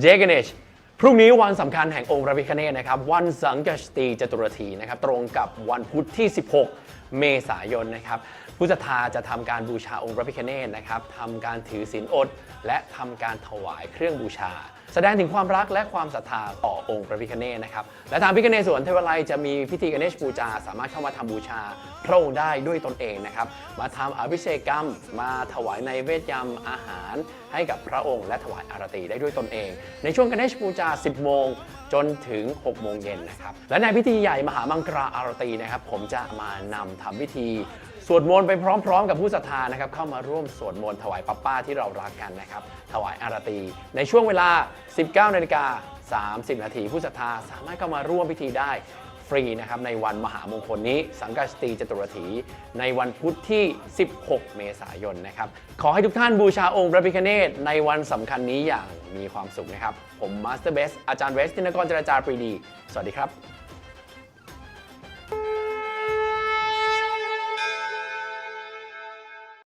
เจเกเนชพรุ่งนี้วันสำคัญแห่งองค์พระพิคเนศนะครับ วันสังกชตีจตุรธีนะครับ ตรงกับวันพุธที่ 16 เมษายนนะครับผู้ศรัทธาจะทำการบูชาองค์พระพิฆเนศนะครับทำการถือศีลอด และทำการถวายเครื่องบูชา แสดงถึงความรักและความศรัทธาต่อองค์พระพิฆเนศนะครับและทางพิฆเนศสวนเทวไลยจะมีพิธีกเนชบูชา สามารถเข้ามาทำบูชาพระองค์ได้ด้วยตนเองนะครับมาทำอภิเษกกรรม มาถวายในเวทยำอาหาร ให้กับพระองค์และถวายอารตีได้ด้วยตนเอง ในช่วงกเนชบูชา 10 โมง จนถึง 6 โมงเย็นนะครับ และในพิธีใหญ่มหามังคลาอารตีนะครับ ผมจะมานำทำพิธีสวดมนต์ไปพร้อม ๆ กับผู้ศรัทธานะครับ เข้ามาร่วมสวดมนต์ถวายป้าป้าที่เรารักกันนะครับ ถวายอารตี ในช่วงเวลา 19นาฬิกา30 นาทีผู้ศรัทธาสามารถเข้ามาร่วมพิธีได้ฟรีนะครับในวันมหามงคลนี้ สังกัสตีจตุรถี ในวันพุธที่ 16 เมษายนนะครับ ขอให้ทุกท่านบูชาองค์พระพิฆเนศในวันสำคัญนี้อย่าง มีความสุขนะครับ ผมมาสเตอร์เบสอาจารย์เวสตินกรจราจาปรีดี สวัสดีครับ